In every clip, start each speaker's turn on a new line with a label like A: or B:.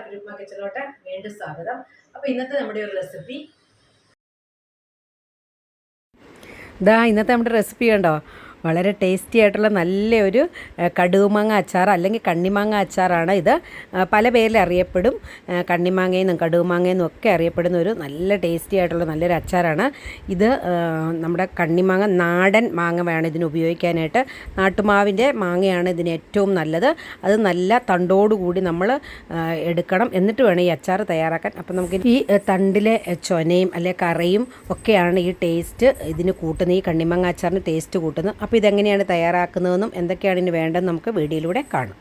A: എല്ലാവർക്കും കിച്ചണിലോട്ട് വീണ്ടും സ്വാഗതം. അപ്പോൾ ഇന്നത്തെ നമ്മുടെ ഒരു റെസിപ്പി
B: ദാ ഇന്നത്തെ നമ്മുടെ റെസിപ്പി കണ്ടോ? വളരെ ടേസ്റ്റി ആയിട്ടുള്ള നല്ലൊരു കടുമാങ്ങ അച്ചാർ അല്ലെങ്കിൽ കണ്ണിമാങ്ങ അച്ചാറാണ് ഇത്. പല പേരിൽ അറിയപ്പെടും. കണ്ണിമാങ്ങയെന്നും കടുകുമാങ്ങയെന്നും ഒക്കെ അറിയപ്പെടുന്ന ഒരു നല്ല ടേസ്റ്റി ആയിട്ടുള്ള നല്ലൊരു അച്ചാറാണ്. ഇത് നമ്മുടെ കണ്ണിമാങ്ങ നാടൻ മാങ്ങ വേണം ഇതിന് ഉപയോഗിക്കാനായിട്ട്. നാട്ടുമാവിന്റെ മാങ്ങയാണ് ഇതിന് ഏറ്റവും നല്ലത്. അത് നല്ല തണ്ടോടുകൂടി നമ്മൾ എടുക്കണം. എന്നിട്ട് വേണം ഈ അച്ചാർ തയ്യാറാക്കാൻ. അപ്പം നമുക്ക് ഈ തണ്ടിലെ ചൊനയും അല്ലെ കറയും ഒക്കെയാണ് ഈ ടേസ്റ്റ് ഇതിന് കൂട്ടുന്നത്. ഈ കണ്ണിമാങ്ങ അച്ചാറിന് ടേസ്റ്റ് കൂട്ടുന്നത്. അപ്പോൾ ഇതെങ്ങനെയാണ് തയ്യാറാക്കുന്നതെന്നും എന്തൊക്കെയാണ് ഇതിന് വേണ്ടതെന്ന് നമുക്ക് വീഡിയോയിലൂടെ കാണാം.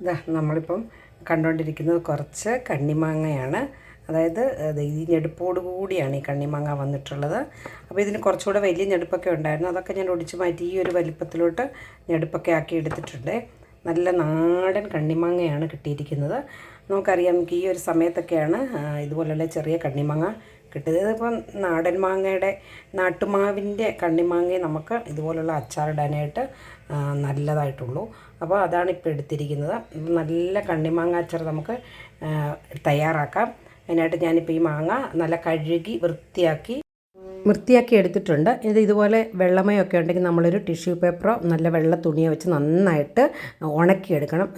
B: ഇതാ നമ്മളിപ്പം കണ്ടുകൊണ്ടിരിക്കുന്നത് കുറച്ച് കണ്ണിമാങ്ങയാണ്. അതായത് അത് ഈ ഞെടുപ്പോട് കൂടിയാണ് ഈ കണ്ണിമാങ്ങ വന്നിട്ടുള്ളത്. അപ്പോൾ ഇതിന് കുറച്ചുകൂടെ വലിയ ഞെടുപ്പൊക്കെ ഉണ്ടായിരുന്നു. അതൊക്കെ ഞാൻ ഒടിച്ച് മാറ്റി ഈ ഒരു വലിപ്പത്തിലോട്ട് ഞെടുപ്പൊക്കെ ആക്കി എടുത്തിട്ടുണ്ട്. നല്ല നാടൻ കണ്ണിമാങ്ങയാണ് കിട്ടിയിരിക്കുന്നത്. നമുക്കറിയാം നമുക്ക് ഈ ഒരു സമയത്തൊക്കെയാണ് ഇതുപോലെയുള്ള ചെറിയ കണ്ണിമാങ്ങ കിട്ടിയത് ഇപ്പം നാടൻ മാങ്ങയുടെ നാട്ടുമാവിന്റെ കണ്ണിമാങ്ങയെ നമുക്ക് ഇതുപോലുള്ള അച്ചാറിടാനായിട്ട് നല്ലതായിട്ടുള്ളൂ. അപ്പോൾ അതാണ് ഇപ്പോൾ എടുത്തിരിക്കുന്നത്. നല്ല കണ്ണിമാങ്ങ അച്ചാർ നമുക്ക് തയ്യാറാക്കാം. അതിനായിട്ട് ഞാനിപ്പോൾ ഈ മാങ്ങ നല്ല കഴുകി വൃത്തിയാക്കി വൃത്തിയാക്കി എടുത്തിട്ടുണ്ട്. ഇത് ഇതുപോലെ വെള്ളമയൊക്കെ ഉണ്ടെങ്കിൽ നമ്മളൊരു ടിഷ്യൂ പേപ്പറോ നല്ല വെള്ള തുണിയോ വെച്ച് നന്നായിട്ട് ഉണക്കിയെടുക്കണം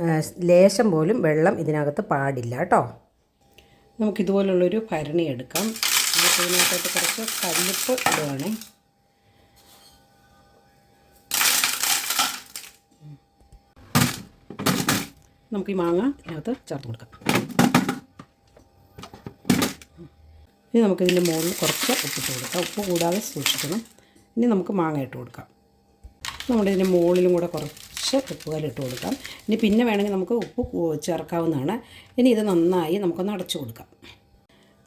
B: ലേശം പോലും വെള്ളം ഇതിനകത്ത് പാടില്ല കേട്ടോ. നമുക്കിതുപോലുള്ളൊരു ഭരണി എടുക്കാം. നമുക്ക് ഇതിനകത്തോട്ട് കുറച്ച് കല്ലുപ്പ് ഇടുവാണേ. നമുക്ക് ഈ മാങ്ങ ഇതിനകത്ത് ചേർത്ത് കൊടുക്കാം. ഇനി നമുക്കിതിന്റെ മുകളിൽ കുറച്ച് ഉപ്പിട്ട് കൊടുക്കാം. ഉപ്പ് കൂടാതെ സൂക്ഷിക്കണം. ഇനി നമുക്ക് മാങ്ങ ഇട്ട് കൊടുക്കാം. നമ്മുടെ ഇതിന്റെ മുകളിലും കൂടെ കുറച്ച് ഉപ്പ് ഇട്ട് കൊടുക്കാം. ഇനി പിന്നെ വേണമെങ്കിൽ നമുക്ക് ഉപ്പ് ചേർക്കാവുന്നതാണ്. ഇനി ഇത് നന്നായി നമുക്കൊന്ന് അടച്ചു കൊടുക്കാം.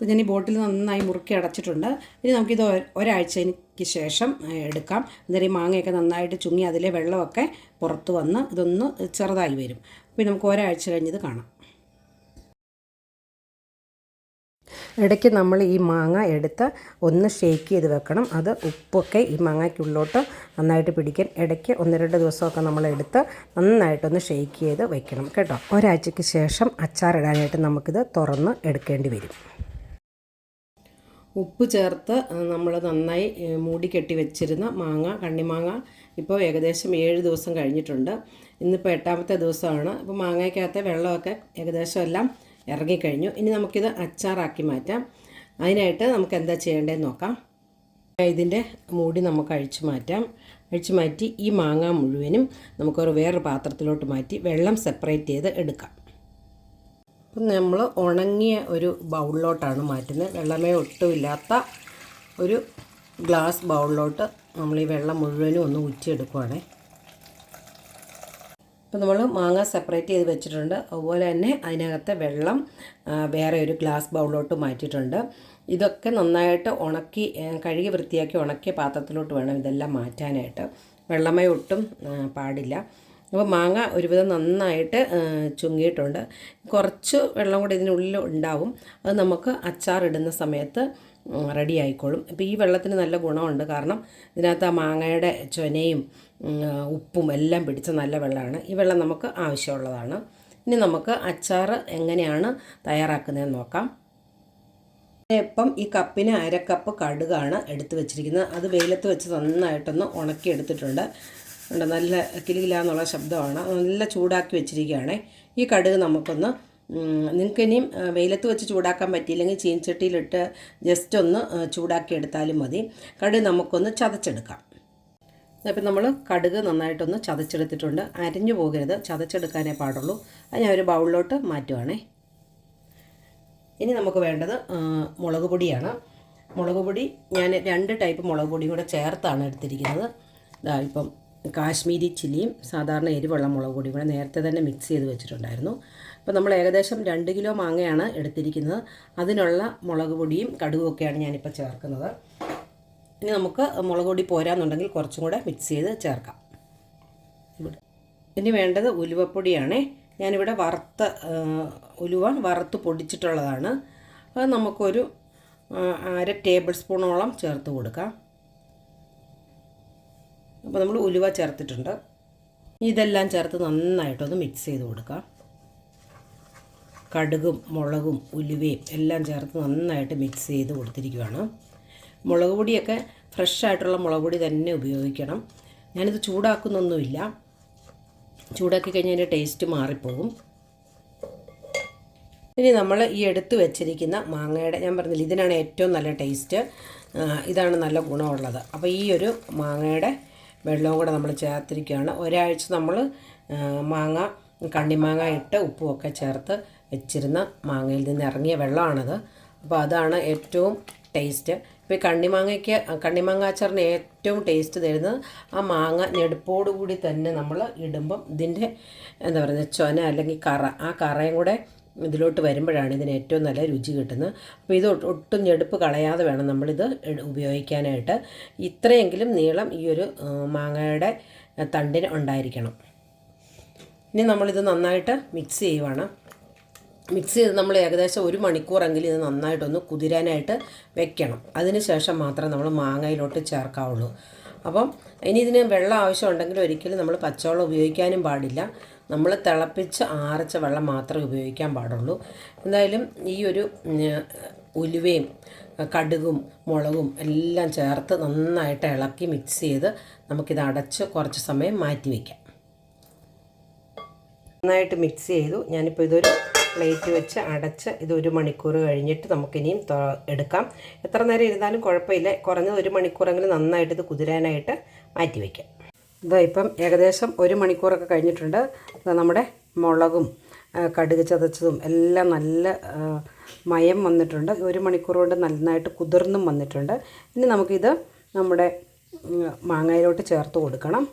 B: അപ്പോൾ ഞാൻ ഈ ബോട്ടിൽ നന്നായി മുറുക്കി അടച്ചിട്ടുണ്ട്. ഇനി നമുക്കിത് ഒരാഴ്ചയ്ക്ക് ശേഷം എടുക്കാം. അന്നേരം ഈ മാങ്ങയൊക്കെ നന്നായിട്ട് ചുങ്ങി അതിലെ വെള്ളമൊക്കെ പുറത്ത് വന്ന് ഇതൊന്ന് ചെറുതായി വരും. അപ്പോൾ നമുക്ക് ഒരാഴ്ച കഴിഞ്ഞത് കാണാം. ഇടയ്ക്ക് നമ്മൾ ഈ മാങ്ങ എടുത്ത് ഒന്ന് ഷേക്ക് ചെയ്ത് വെക്കണം. അത് ഉപ്പൊക്കെ ഈ മാങ്ങയ്ക്കുള്ളിലോട്ട് നന്നായിട്ട് പിടിക്കാൻ ഇടയ്ക്ക് ഒന്ന് രണ്ട് ദിവസമൊക്കെ നമ്മൾ എടുത്ത് നന്നായിട്ടൊന്ന് ഷേക്ക് ചെയ്ത് വെക്കണം കേട്ടോ. ഒരാഴ്ചയ്ക്ക് ശേഷം അച്ചാറിടാനായിട്ട് നമുക്കിത് തുറന്ന് എടുക്കേണ്ടി വരും. ഉപ്പ് ചേർത്ത് നമ്മൾ നന്നായി മൂടി കെട്ടി വെച്ചിരുന്ന മാങ്ങ കണ്ണിമാങ്ങ ഇപ്പോൾ ഏകദേശം ഏഴ് ദിവസം കഴിഞ്ഞിട്ടുണ്ട്. ഇന്നിപ്പോൾ എട്ടാമത്തെ ദിവസമാണ്. അപ്പോൾ മാങ്ങയ്ക്കകത്തെ വെള്ളമൊക്കെ ഏകദേശം എല്ലാം ഇറങ്ങിക്കഴിഞ്ഞു. ഇനി നമുക്കിത് അച്ചാറാക്കി മാറ്റാം. അതിനായിട്ട് നമുക്ക് എന്താ ചെയ്യേണ്ടതെന്ന് നോക്കാം. ഇതിന്റെ മൂടി നമുക്ക് അഴിച്ചു മാറ്റാം. അഴിച്ചു മാറ്റി ഈ മാങ്ങ മുഴുവനും നമുക്കൊരു വേറൊരു പാത്രത്തിലോട്ട് മാറ്റി വെള്ളം സെപ്പറേറ്റ് ചെയ്ത് എടുക്കാം. അപ്പം നമ്മൾ ഉണങ്ങിയ ഒരു ബൗളിലോട്ടാണ് മാറ്റുന്നത്. വെള്ളമേ ഒട്ടുമില്ലാത്ത ഒരു ഗ്ലാസ് ബൗളിലോട്ട് നമ്മൾ ഈ വെള്ളം മുഴുവനും ഒന്ന് ഊറ്റിയെടുക്കുവാണേ. ഇപ്പം നമ്മൾ മാങ്ങ സെപ്പറേറ്റ് ചെയ്ത് വെച്ചിട്ടുണ്ട്. അതുപോലെ തന്നെ അതിനകത്തെ വെള്ളം വേറെ ഒരു ഗ്ലാസ് ബൗളിലോട്ട് മാറ്റിയിട്ടുണ്ട്. ഇതൊക്കെ നന്നായിട്ട് ഉണക്കി കഴുകി വൃത്തിയാക്കി ഉണക്കിയ പാത്രത്തിലോട്ട് വേണം ഇതെല്ലാം മാറ്റാനായിട്ട്. വെള്ളമേ ഒട്ടും പാടില്ല. അപ്പോൾ മാങ്ങ ഒരുവിധം നന്നായിട്ട് ചുങ്ങിയിട്ടുണ്ട്. കുറച്ച് വെള്ളം കൂടി ഇതിനുള്ളിൽ ഉണ്ടാവും. അത് നമുക്ക് അച്ചാറിടുന്ന സമയത്ത് റെഡി ആയിക്കോളും. അപ്പോൾ ഈ വെള്ളത്തിന് നല്ല ഗുണമുണ്ട്. കാരണം ഇതിനകത്ത് ആ മാങ്ങയുടെ ചൊനയും ഉപ്പും എല്ലാം പിടിച്ച നല്ല വെള്ളമാണ്. ഈ വെള്ളം നമുക്ക് ആവശ്യമുള്ളതാണ്. ഇനി നമുക്ക് അച്ചാർ എങ്ങനെയാണ് തയ്യാറാക്കുന്നതെന്ന് നോക്കാം. ഇപ്പം ഈ കപ്പിന് അരക്കപ്പ് കപ്പ് കടുകാണ് എടുത്ത് വെച്ചിരിക്കുന്നത്. അത് വെയിലത്ത് വെച്ച് നന്നായിട്ടൊന്ന് ഉണക്കി എടുത്തിട്ടുണ്ട് ഉണ്ട് നല്ല കിലുകിലാന്നുള്ള ശബ്ദമാണ്. നല്ല ചൂടാക്കി വെച്ചിരിക്കുകയാണ്. ഈ കടുക് നമുക്കൊന്ന് നിങ്ങൾക്ക് ഇനിയും വെയിലത്ത് വെച്ച് ചൂടാക്കാൻ പറ്റിയില്ലെങ്കിൽ ചീൻചട്ടിയിലിട്ട് ജസ്റ്റ് ഒന്ന് ചൂടാക്കിയെടുത്താലും മതി. കടുക് നമുക്കൊന്ന് ചതച്ചെടുക്കാം. അപ്പം നമ്മൾ കടുക് നന്നായിട്ടൊന്ന് ചതച്ചെടുത്തിട്ടുണ്ട്. അരിഞ്ഞു പോകരുത്. ചതച്ചെടുക്കാനേ പാടുള്ളൂ. അത് ഞാൻ ഒരു ബൗളിലോട്ട് മാറ്റുവാണേ. ഇനി നമുക്ക് വേണ്ടത് മുളക് പൊടിയാണ്. മുളക് പൊടി ഞാൻ രണ്ട് ടൈപ്പ് മുളക് പൊടിയും കൂടെ ചേർത്താണ് എടുത്തിരിക്കുന്നത്. ഇതാ ഇപ്പം കാശ്മീരി ചില്ലിയും സാധാരണ എരിവുള്ള മുളക് പൊടിയും കൂടെ നേരത്തെ തന്നെ മിക്സ് ചെയ്ത് വെച്ചിട്ടുണ്ടായിരുന്നു. അപ്പോൾ നമ്മൾ ഏകദേശം രണ്ട് കിലോ മാങ്ങയാണ് എടുത്തിരിക്കുന്നത്. അതിനുള്ള മുളക് പൊടിയും കടുകുമൊക്കെയാണ് ഞാനിപ്പോൾ ചേർക്കുന്നത്. ഇനി നമുക്ക് മുളക് പൊടി പോരാന്നുണ്ടെങ്കിൽ കുറച്ചും കൂടെ മിക്സ് ചെയ്ത് ചേർക്കാം. ഇവിടെ. ഇനി വേണ്ടത് ഉലുവപ്പൊടിയാണേ. ഞാനിവിടെ വറുത്ത ഉലുവ വറുത്ത് പൊടിച്ചിട്ടുള്ളതാണ്. അത് നമുക്കൊരു അര ടേബിൾ സ്പൂണോളം ചേർത്ത് കൊടുക്കാം. അപ്പോൾ നമ്മൾ ഉലുവ ചേർത്തിട്ടുണ്ട്. ഇതെല്ലാം ചേർത്ത് നന്നായിട്ടൊന്ന് മിക്സ് ചെയ്ത് കൊടുക്കാം. കടുകും മുളകും ഉലുവയും എല്ലാം ചേർത്ത് നന്നായിട്ട് മിക്സ് ചെയ്ത് കൊടുത്തിരിക്കുകയാണ് മുളക് പൊടിയൊക്കെ ഫ്രഷ് ആയിട്ടുള്ള മുളക് പൊടി തന്നെ ഉപയോഗിക്കണം. ഞാനിത് ചൂടാക്കുന്നൊന്നുമില്ല. ചൂടാക്കി കഴിഞ്ഞാൽ അതിന്റെ ടേസ്റ്റ് മാറിപ്പോകും. ഇനി നമ്മൾ ഈ എടുത്തു വെച്ചിരിക്കുന്ന മാങ്ങയുടെ ഞാൻ പറഞ്ഞില്ല ഇതിനാണ് ഏറ്റവും നല്ല ടേസ്റ്റ് ഇതാണ് നല്ല ഗുണമുള്ളത്. അപ്പോൾ ഈ ഒരു മാങ്ങയുടെ വെള്ളവും കൂടെ നമ്മൾ ചേർത്തിരിക്കുകയാണ്. ഒരാഴ്ച നമ്മൾ മാങ്ങ കണ്ണിമാങ്ങ ഇട്ട് ഉപ്പുമൊക്കെ ചേർത്ത് വെച്ചിരുന്ന മാങ്ങയിൽ നിന്ന് ഇറങ്ങിയ വെള്ളമാണത്. അപ്പോൾ അതാണ് ഏറ്റവും ടേസ്റ്റ്. ഇപ്പോൾ ഈ കണ്ണിമാങ്ങയ്ക്ക് കണ്ണിമാങ്ങ അച്ചാറിന് ഏറ്റവും ടേസ്റ്റ് തരുന്നത് ആ മാങ്ങ ഞെടുപ്പോടുകൂടി തന്നെ നമ്മൾ ഇടുമ്പം ഇതിന്റെ എന്താ പറയുക ചൊന അല്ലെങ്കിൽ കറ ആ കറയും കൂടെ ഇതിലോട്ട് വരുമ്പോഴാണ് ഇതിന് ഏറ്റവും നല്ല രുചി കിട്ടുന്നത്. അപ്പോൾ ഇത് ഒട്ടും ഞെടുപ്പ് കളയാതെ വേണം നമ്മളിത് ഉപയോഗിക്കാനായിട്ട്. ഇത്രയെങ്കിലും നീളം ഈ ഒരു മാങ്ങയുടെ തണ്ടിന് ഉണ്ടായിരിക്കണം. ഇനി നമ്മളിത് നന്നായിട്ട് മിക്സ് ചെയ്യുവാണ്. മിക്സ് ചെയ്ത് നമ്മൾ ഏകദേശം ഒരു മണിക്കൂറെങ്കിലും ഇത് നന്നായിട്ടൊന്ന് കുതിരാനായിട്ട് വെക്കണം. അതിന് ശേഷം മാത്രമേ നമ്മൾ മാങ്ങയിലോട്ട് ചേർക്കാവുള്ളൂ. അപ്പം ഇനി ഇതിന് വെള്ളം ആവശ്യമുണ്ടെങ്കിൽ ഒരിക്കലും നമ്മൾ പച്ചവെള്ളം ഉപയോഗിക്കാനും പാടില്ല. നമ്മൾ തിളപ്പിച്ച് ആറച്ച വെള്ളം മാത്രമേ ഉപയോഗിക്കാൻ പാടുള്ളൂ. എന്തായാലും ഈ ഒരു ഉലുവയും കടുകും മുളകും എല്ലാം ചേർത്ത് നന്നായിട്ട് ഇളക്കി മിക്സ് ചെയ്ത് നമുക്കിത് അടച്ച് കുറച്ച് സമയം മാറ്റി വയ്ക്കാം നന്നായിട്ട് മിക്സ് ചെയ്തു. ഞാനിപ്പോൾ ഇതൊരു പ്ലേറ്റ് വെച്ച് അടച്ച് ഇത് ഒരു മണിക്കൂർ കഴിഞ്ഞിട്ട് നമുക്കിനിയും എടുക്കാം. എത്ര നേരം ഇരുന്നാലും കുഴപ്പമില്ല. കുറഞ്ഞത് ഒരു മണിക്കൂറെങ്കിലും നന്നായിട്ട് ഇത് കുതിരാനായിട്ട് മാറ്റി വയ്ക്കാം ഇതാ ഇപ്പം ഏകദേശം ഒരു മണിക്കൂറൊക്കെ കഴിഞ്ഞിട്ടുണ്ട്. ഇതാ നമ്മുടെ മുളകും കടുക് ചതച്ചതും എല്ലാം നല്ല മയം വന്നിട്ടുണ്ട്. ഒരു മണിക്കൂർ കൊണ്ട് നന്നായിട്ട് കുതിർന്നും വന്നിട്ടുണ്ട്. ഇനി നമുക്കിത് നമ്മുടെ മാങ്ങയിലോട്ട് ചേർത്ത് കൊടുക്കണം.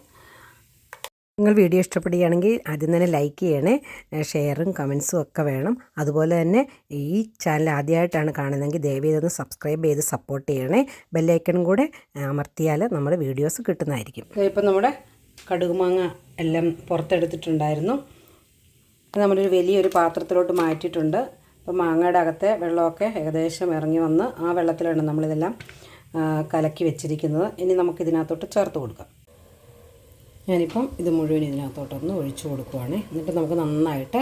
B: നിങ്ങൾ വീഡിയോ ഇഷ്ടപ്പെടുകയാണെങ്കിൽ ആദ്യം തന്നെ ലൈക്ക് ചെയ്യണേ. ഷെയറും കമൻസും ഒക്കെ വേണം. അതുപോലെ തന്നെ ഈ ചാനൽ ആദ്യമായിട്ടാണ് കാണുന്നതെങ്കിൽ ദയവ് ചെയ്തൊന്ന് സബ്സ്ക്രൈബ് ചെയ്ത് സപ്പോർട്ട് ചെയ്യണേ. ബെല്ലൈക്കണും കൂടെ അമർത്തിയാൽ നമ്മുടെ വീഡിയോസ് കിട്ടുന്നതായിരിക്കും. ഇപ്പം നമ്മുടെ കടുകുമാങ്ങ എല്ലാം പുറത്തെടുത്തിട്ടുണ്ടായിരുന്നു. നമ്മളൊരു വലിയൊരു പാത്രത്തിലോട്ട് മാറ്റിയിട്ടുണ്ട്. അപ്പോൾ മാങ്ങയുടെ അകത്തെ വെള്ളമൊക്കെ ഏകദേശം ഇറങ്ങി വന്ന് ആ വെള്ളത്തിലാണ് നമ്മളിതെല്ലാം കലക്കി വെച്ചിരിക്കുന്നത്. ഇനി നമുക്കിതിനകത്തോട്ട് ചേർത്ത് കൊടുക്കാം. ഞാനിപ്പം ഇത് മുഴുവൻ ഇതിനകത്തോട്ടൊന്ന് ഒഴിച്ചു കൊടുക്കുവാണ്. എന്നിട്ട് നമുക്ക് നന്നായിട്ട്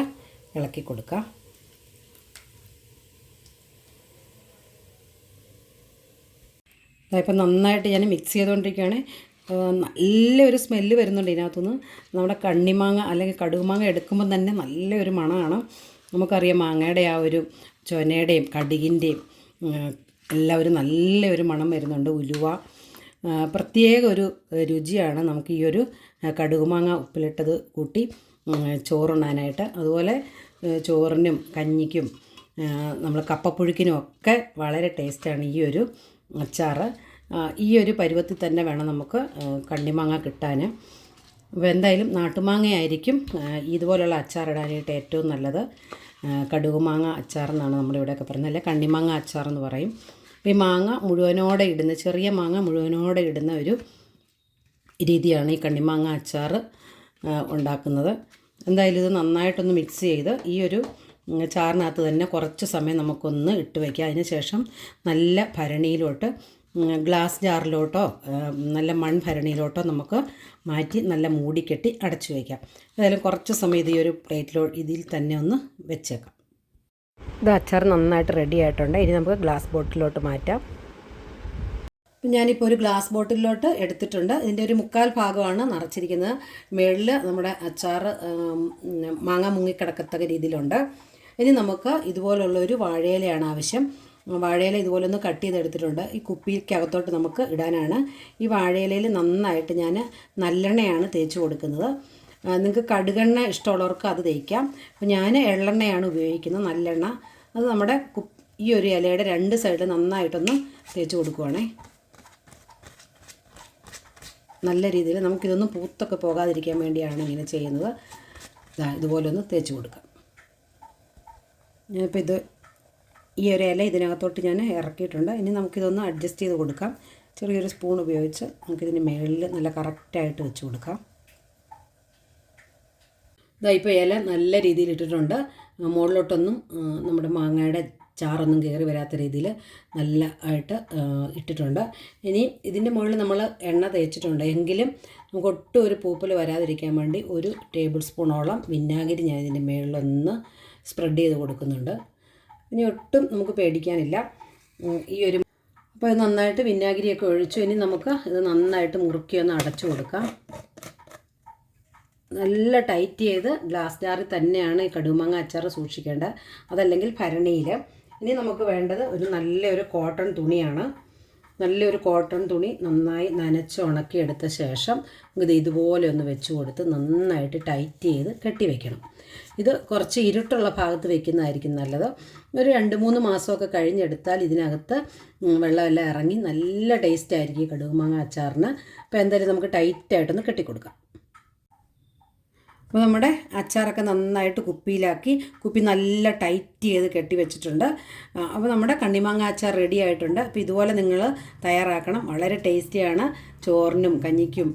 B: ഇളക്കി കൊടുക്കാം. ഇപ്പം നന്നായിട്ട് ഞാൻ മിക്സ് ചെയ്തുകൊണ്ടിരിക്കുകയാണ്. നല്ലൊരു സ്മെല്ല് വരുന്നുണ്ട് ഇതിനകത്തുനിന്ന്. നമ്മുടെ കണ്ണിമാങ്ങ അല്ലെങ്കിൽ കടുകുമാങ്ങ എടുക്കുമ്പോൾ തന്നെ നല്ലൊരു മണമാണ്. നമുക്കറിയാം മാങ്ങയുടെ ആ ഒരു ചൊനയുടെയും കടുകിന്റെയും എല്ലാം ഒരു നല്ലൊരു മണം വരുന്നുണ്ട്. ഉലുവ പ്രത്യേക ഒരു രുചിയാണ് നമുക്ക് ഈ ഒരു കടുകുമാങ്ങ ഉപ്പിലിട്ടത് കൂട്ടി ചോറുണ്ണാനായിട്ട്. അതുപോലെ ചോറിനും കഞ്ഞിക്കും നമ്മൾ കപ്പപ്പുഴുക്കിനും ഒക്കെ വളരെ ടേസ്റ്റാണ് ഈ ഒരു അച്ചാറ്. ഈ ഒരു പരുവത്തിൽ തന്നെ വേണം നമുക്ക് കണ്ണിമാങ്ങ കിട്ടാൻ അപ്പോൾ എന്തായാലും നാട്ടുമാങ്ങയായിരിക്കും ഇതുപോലുള്ള അച്ചാറിടാനായിട്ട് ഏറ്റവും നല്ലത്. കടുകുമാങ്ങ അച്ചാർ എന്നാണ് നമ്മളിവിടെയൊക്കെ പറയുന്നത്. അല്ലെ കണ്ണിമാങ്ങ അച്ചാർ എന്ന് പറയും. ഈ മാങ്ങ മുഴുവനോടെ ഇടുന്ന ചെറിയ മാങ്ങ മുഴുവനോടെ ഇടുന്ന ഒരു രീതിയാണ് ഈ കണ്ണിമാങ്ങ അച്ചാർ ഉണ്ടാക്കുന്നത്. എന്തായാലും ഇത് നന്നായിട്ടൊന്ന് മിക്സ് ചെയ്ത് ഈ ഒരു ചാറിനകത്ത് തന്നെ കുറച്ച് സമയം നമുക്കൊന്ന് ഇട്ട് വയ്ക്കുക അതിന് ശേഷം നല്ല ഭരണിയിലോട്ട് ഗ്ലാസ് ജാറിലോട്ടോ നല്ല മൺഭരണിയിലോട്ടോ നമുക്ക് മാറ്റി നല്ല മൂടിക്കെട്ടി അടച്ചു വയ്ക്കാം ഏതായാലും കുറച്ച് സമയം ഇത് ഈ ഒരു പ്ലേറ്റിലോ ഇതിൽ തന്നെ ഒന്ന് വെച്ചേക്കാം. ഇത് അച്ചാർ നന്നായിട്ട് റെഡി ആയിട്ടുണ്ട്. ഇനി നമുക്ക് ഗ്ലാസ് ബോട്ടിലോട്ട് മാറ്റാം. ഇപ്പം ഞാനിപ്പോൾ ഒരു ഗ്ലാസ് ബോട്ടിലോട്ട് എടുത്തിട്ടുണ്ട്. ഇതിന്റെ ഒരു മുക്കാൽ ഭാഗമാണ് നിറച്ചിരിക്കുന്നത്. മേളിൽ നമ്മുടെ അച്ചാർ മാങ്ങ മുങ്ങിക്കിടക്കത്തക്ക രീതിയിലുണ്ട്. ഇനി നമുക്ക് ഇതുപോലുള്ള ഒരു വാഴയിലയാണ് ആവശ്യം. വാഴയില ഇതുപോലെ ഒന്ന് കട്ട് ചെയ്തെടുത്തിട്ടുണ്ട്. ഈ കുപ്പിക്കകത്തോട്ട് നമുക്ക് ഇടാനാണ്. ഈ വാഴയിലയിൽ നന്നായിട്ട് ഞാൻ നല്ലെണ്ണയാണ് തേച്ച് കൊടുക്കുന്നത്. നിങ്ങൾക്ക് കടുകെണ്ണ ഇഷ്ടമുള്ളവർക്ക് അത് തേക്കാം. അപ്പോൾ ഞാൻ എള്ളെണ്ണയാണ് ഉപയോഗിക്കുന്നത് നല്ലെണ്ണ. അത് നമ്മുടെ ഈ ഒരു ഇലയുടെ രണ്ട് സൈഡിൽ നന്നായിട്ടൊന്ന് തേച്ച് കൊടുക്കുവാണേ. നല്ല രീതിയിൽ നമുക്കിതൊന്നും പൂത്തൊക്കെ പോകാതിരിക്കാൻ വേണ്ടിയാണ് ഇങ്ങനെ ചെയ്യുന്നത്. ഇതുപോലെ ഒന്ന് തേച്ച് കൊടുക്കാം. ഞാനിപ്പോൾ ഇത് ഈ ഒരു ഇല ഇതിനകത്തോട്ട് ഞാൻ ഇറക്കിയിട്ടുണ്ട്. ഇനി നമുക്കിതൊന്ന് അഡ്ജസ്റ്റ് ചെയ്ത് കൊടുക്കാം. ചെറിയൊരു സ്പൂൺ ഉപയോഗിച്ച് നമുക്കിതിന്റെ മേളിൽ നല്ല കറക്റ്റായിട്ട് വെച്ച് കൊടുക്കാം. ഇതാ ഇപ്പോൾ ഇല നല്ല രീതിയിൽ ഇട്ടിട്ടുണ്ട്. മുകളിലോട്ടൊന്നും നമ്മുടെ മാങ്ങയുടെ ചാറൊന്നും കയറി വരാത്ത രീതിയിൽ നല്ല ആയിട്ട് ഇട്ടിട്ടുണ്ട്. ഇനി ഇതിന്റെ മുകളിൽ നമ്മൾ എണ്ണ തേച്ചിട്ടുണ്ട്. എങ്കിലും നമുക്ക് ഒട്ടും ഒരു പൂപ്പൽ വരാതിരിക്കാൻ വേണ്ടി ഒരു ടേബിൾ സ്പൂണോളം വിനാഗിരി ഞാൻ ഇതിന്റെ മുകളിലൊന്ന് സ്പ്രെഡ് ചെയ്ത് കൊടുക്കുന്നുണ്ട്. ഇനി ഒട്ടും നമുക്ക് പേടിക്കാനില്ല. ഈ ഒരു അപ്പോൾ ഇത് നന്നായിട്ട് വിനാഗിരിയൊക്കെ ഒഴിച്ചു. ഇനി നമുക്ക് ഇത് നന്നായിട്ട് മുറുക്കി ഒന്ന് അടച്ചു കൊടുക്കാം. നല്ല ടൈറ്റ് ചെയ്ത് ഗ്ലാസ് ജാറിൽ തന്നെയാണ് ഈ കടുമാങ്ങ അച്ചാർ സൂക്ഷിക്കേണ്ടത്. അതല്ലെങ്കിൽ ഭരണിയിൽ. ഇനി നമുക്ക് വേണ്ടത് ഒരു നല്ലൊരു കോട്ടൺ തുണിയാണ്. നല്ലൊരു കോട്ടൺ തുണി നന്നായി നനച്ച് ഉണക്കിയെടുത്ത ശേഷം ഇത് ഇതുപോലെ ഒന്ന് വെച്ച് കൊടുത്ത് നന്നായിട്ട് ടൈറ്റ് ചെയ്ത് കെട്ടി വെക്കണം. ഇത് കുറച്ച് ഇരുട്ടുള്ള ഭാഗത്ത് വെക്കുന്നതായിരിക്കും നല്ലത്. ഒരു രണ്ട് മൂന്ന് മാസമൊക്കെ കഴിഞ്ഞെടുത്താൽ ഇതിനകത്ത് വെള്ളമെല്ലാം ഇറങ്ങി നല്ല ടേസ്റ്റ് ആയിരിക്കും കടുകുമാങ്ങ അച്ചാറിന്. അപ്പോൾ എന്തായാലും നമുക്ക് ടൈറ്റായിട്ടൊന്ന് കെട്ടിക്കൊടുക്കാം. അപ്പോൾ നമ്മുടെ അച്ചാറൊക്കെ നന്നായിട്ട് കുപ്പിയിലാക്കി കുപ്പി നല്ല ടൈറ്റ് ചെയ്ത് കെട്ടി വെച്ചിട്ടുണ്ട്. അപ്പോൾ നമ്മുടെ കണ്ണിമാങ്ങ അച്ചാർ റെഡി ആയിട്ടുണ്ട്. അപ്പോൾ ഇതുപോലെ നിങ്ങൾ തയ്യാറാക്കണം. വളരെ ടേസ്റ്റിയാണ് ചോറിനും കഞ്ഞിക്കും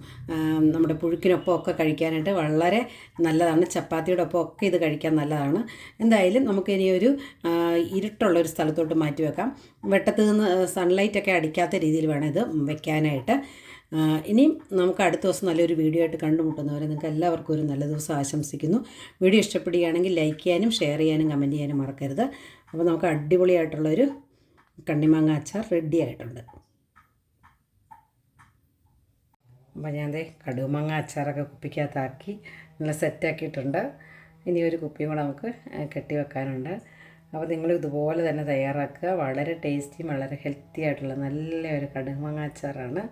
B: നമ്മുടെ പുഴുക്കിനൊപ്പം ഒക്കെ കഴിക്കാനായിട്ട് വളരെ നല്ലതാണ്. ചപ്പാത്തിയുടെ ഒപ്പം ഒക്കെ ഇത് കഴിക്കാൻ നല്ലതാണ്. എന്തായാലും നമുക്കിനി ഒരു ഇരുട്ടുള്ളൊരു സ്ഥലത്തോട്ട് മാറ്റി വെക്കാം. വെട്ടത്ത് നിന്ന് സൺലൈറ്റൊക്കെ അടിക്കാത്ത രീതിയിൽ വേണം ഇത് വെക്കാനായിട്ട്. ഇനിയും നമുക്ക് അടുത്ത ദിവസം നല്ലൊരു വീഡിയോ ആയിട്ട് കണ്ടുമുട്ടുന്നവരെ നിങ്ങൾക്ക് എല്ലാവർക്കും ഒരു നല്ല ദിവസം ആശംസിക്കുന്നു. വീഡിയോ ഇഷ്ടപ്പെടുകയാണെങ്കിൽ ലൈക്ക് ചെയ്യാനും ഷെയർ ചെയ്യാനും കമന്റ് ചെയ്യാനും മറക്കരുത്. അപ്പോൾ നമുക്ക് അടിപൊളിയായിട്ടുള്ളൊരു കണ്ണിമാങ്ങ അച്ചാർ റെഡി ആയിട്ടുണ്ട്. അപ്പോൾ ഞാൻ ദേ കടുമാങ്ങ അച്ചാറൊക്കെ കുപ്പിക്കകത്താക്കി നല്ല സെറ്റാക്കിയിട്ടുണ്ട് ഇനി ഒരു കുപ്പിയും കൂടെ നമുക്ക് കെട്ടി വെക്കാനുണ്ട്. അപ്പോൾ നിങ്ങൾ ഇതുപോലെ തന്നെ തയ്യാറാക്കുക. വളരെ ടേസ്റ്റിയും വളരെ ഹെൽത്തി ആയിട്ടുള്ള നല്ല ഒരു കടുമാങ്ങ അച്ചാറാണ്.